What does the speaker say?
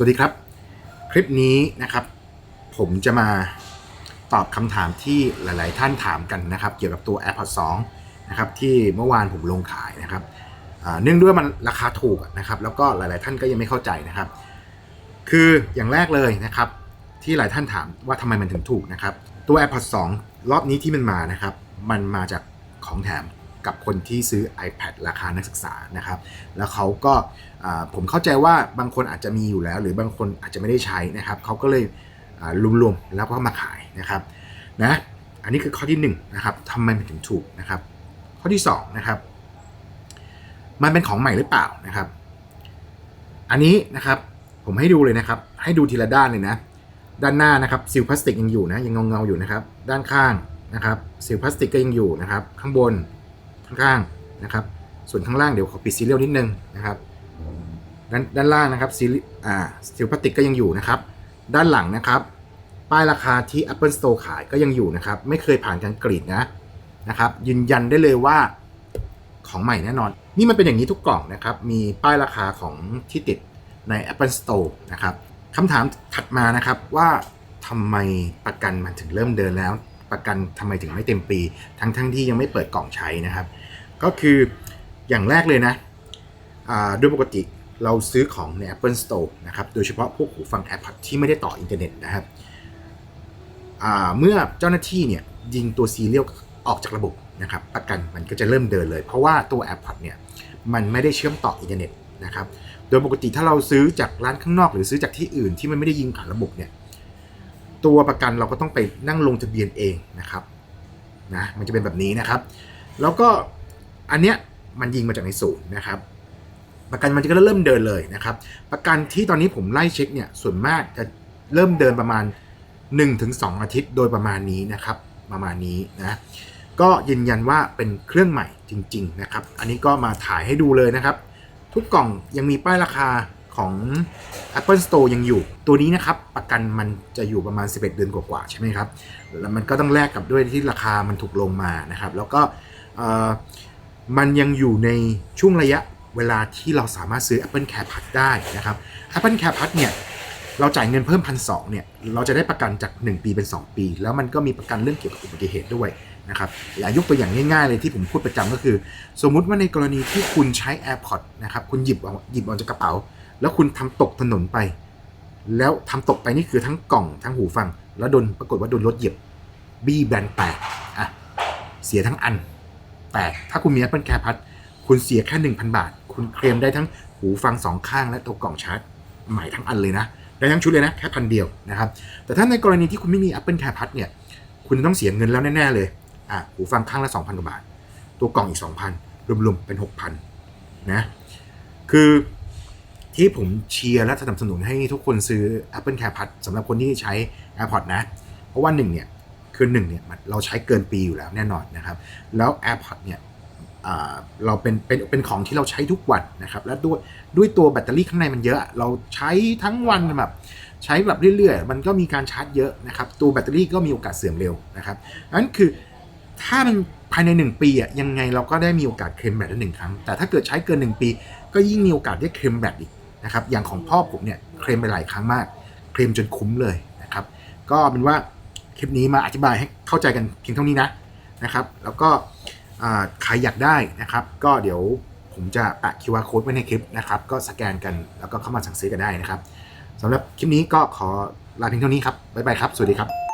สวัสดีครับ คลิปนี้นะครับ ผมจะมาตอบคำถามที่หลาย ๆ ท่านถามกันนะครับ เกี่ยวกับตัว AirPods 2นะครับที่เมื่อวานผมลงขายนะครับเนื่องด้วยมันราคาถูกนะครับ แล้วก็หลาย ๆ ท่านก็ยังไม่เข้าใจนะครับ คืออย่างแรกเลยนะครับ ที่หลายท่านถามว่าทำไมมันถึงถูกนะครับ ตัว AirPods 2 รอบนี้ที่มันมานะครับ มันมาจากของแถม กับคนที่ซื้อ iPad ราคานักศึกษานะครับ แล้วเขาก็ผมเข้าใจว่าบางคนอาจจะมีอยู่แล้ว หรือบางคนอาจจะไม่ได้ใช้นะครับเขาก็เลยรวมๆแล้วก็มาขายนะครับนะอันนี้คือข้อที่1นะครับทำไมมันถึงถูกนะครับ ข้อที่2นะครับมันเป็นของใหม่หรือเปล่านะครับ อันนี้นะครับผมให้ดูเลยนะครับ ให้ดูทีละด้านเลยนะ ด้านหน้านะครับซิลพลาสติกยังอยู่นะยังเงาๆอยู่นะครับ ด้านข้างนะครับซิลพลาสติกก็ยังอยู่นะครับ ข้างบน ข้างๆนะครับ ส่วนข้างล่างเดี๋ยวขอปิดซีเรียลนิดนึงนะครับ ด้านด้านล่างนะครับซีรีอ่าซิลพลาสติกก็ยังอยู่นะครับ ด้านหลังนะครับ ป้ายราคาที่ Apple Store ขายก็ยังอยู่นะครับ ไม่เคยผ่านการกรีดนะนะครับยืนยันได้เลยว่าของใหม่แน่นอน นี่มันเป็นอย่างนี้ทุกกล่องนะครับ มีป้ายราคาของที่ติดใน Apple Store นะครับคำถามถัดมานะครับว่าทำไมประกันมันถึงเริ่มเดินแล้ว ประกันทำไมถึงไม่เต็มปี ทั้งทั้งที่ยังไม่เปิดกล่องใช้นะครับ ก็คืออย่างแรกเลยนะอ่าโดยปกติเราซื้อของใน Apple Store นะครับ โดยเฉพาะพวกหูฟัง AirPods ที่ไม่ได้ต่ออินเทอร์เน็ตนะครับเมื่อเจ้าหน้าที่เนี่ยยิงตัวซีเรียลออกจากระบบนะครับ ประกันมันก็จะเริ่มเดินเลย เพราะว่าตัว AirPods เนี่ยมันไม่ได้เชื่อมต่ออินเทอร์เน็ตนะครับ โดยปกติถ้าเราซื้อจากร้านข้างนอก หรือซื้อจากที่อื่นที่มันไม่ได้ยิงผ่านระบบเนี่ย ตัวประกันเราก็ต้องไปนั่งลงทะเบียนเองนะครับนะมันจะเป็นแบบนี้นะครับ แล้วก็อันเนี้ยมันยิงมาจากในศูนย์นะครับ ประกันมันจะก็เริ่มเดินเลยนะครับ ประกันที่ตอนนี้ผมไล่เช็คเนี่ยส่วนมากจะเริ่มเดินประมาณ 1-2 อาทิตย์โดยประมาณนี้นะครับ ประมาณนี้นะก็ยืนยันว่าเป็นเครื่องใหม่จริง ๆ นะครับ อันนี้ก็มาถ่ายให้ดูเลยนะครับ ทุกกล่องยังมีป้ายราคา ของ Apple Store ยังอยู่ ตัวนี้นะครับประกันมันจะอยู่ประมาณ 11 เดือนกว่าๆใช่ไหมครับ แล้วมันก็ต้องแลกกับด้วยที่ราคามันถูกลงมานะครับ แล้วก็มันยังอยู่ในช่วงระยะเวลาที่เราสามารถซื้อ Apple Care Pass ได้นะครับ Apple Care Pass เนี่ยเราจ่ายเงินเพิ่มพันสเนี่ยเราจะได้ประกันจาก 1 ปีเป็น 2 ปี แล้วมันก็มีประกันเรื่องเกี่ยวกับอุบัติเหตุด้วยนะครับอย่างยกตัวอย่างง่ายๆเลยที่ผมพูดประจำก็คือ สมมุติว่าในกรณีที่คุณใช้ AirPods นะครับคุณหยิบหยิบออกจากกระเป๋า แล้วคุณทำตกถนนไป แล้วทำตกไปนี่คือทั้งกล่องทั้งหูฟัง แล้วโดนปรากฏว่าโดนรถเหยียบบี้แบนแตกอะเสียทั้งอันแต่ถ้าคุณมี Apple Care Pass คุณเสียแค่ 1,000 บาท คุณเคลมได้ทั้งหูฟังสองข้างและตัวกล่องชาร์จใหม่ทั้งอันเลยนะ ได้ทั้งชุดเลยนะ แค่พันเดียวนะครับ แต่ถ้าในกรณีที่คุณไม่มี Apple Care Pass เนี่ยคุณต้องเสียเงินแล้วแน่ ๆ เลยอะหูฟังข้างละ 2,000 กว่าบาท ตัวกล่องอีก 2,000 รวม ๆ เป็น 6,000 นะ คือ ที่ผมเชียร์และสนับสนุนให้ทุกคนซื้อ Apple Care Pass สำหรับคนที่ใช้ AirPods นะ เพราะว่าหนึ่งเนี่ยคือหนึ่งเนี่ยเราใช้เกินปีอยู่แล้วแน่นอนนะครับ แล้ว AirPods เนี่ยเราเป็นเป็นเป็นของที่เราใช้ทุกวันนะครับ และด้วยด้วยตัวแบตเตอรี่ข้างในมันเยอะ เราใช้ทั้งวันแบบใช้แบบเรื่อยๆ มันก็มีการชาร์จเยอะนะครับ ตัวแบตเตอรี่ก็มีโอกาสเสื่อมเร็วนะครับนั้นคือถ้ามันภายใน 1 ปีอะยังไงเราก็ได้มีโอกาสเคลมแบตได้หนึ่งครั้ง แต่ถ้าเกิดใช้เกิน 1 ปี ก็ยิ่งมีโอกาสได้เคลมแบตอีก นะครับอย่างของพ่อผมเนี่ยเคลมไปหลายครั้งมาก เคลมจนคุ้มเลยนะครับ ก็เป็นว่าคลิปนี้มาอธิบายให้เข้าใจกันเพียงเท่านี้นะนะครับ แล้วก็ใครอยากได้นะครับ ก็เดี๋ยวผมจะแปะ QR code ไว้ในคลิปนะครับ ก็สแกนกันแล้วก็เข้ามาสั่งซื้อกันได้นะครับสำหรับคลิปนี้ก็ขอลาเพียงเท่านี้ครับบ๊ายบายครับ สวัสดีครับ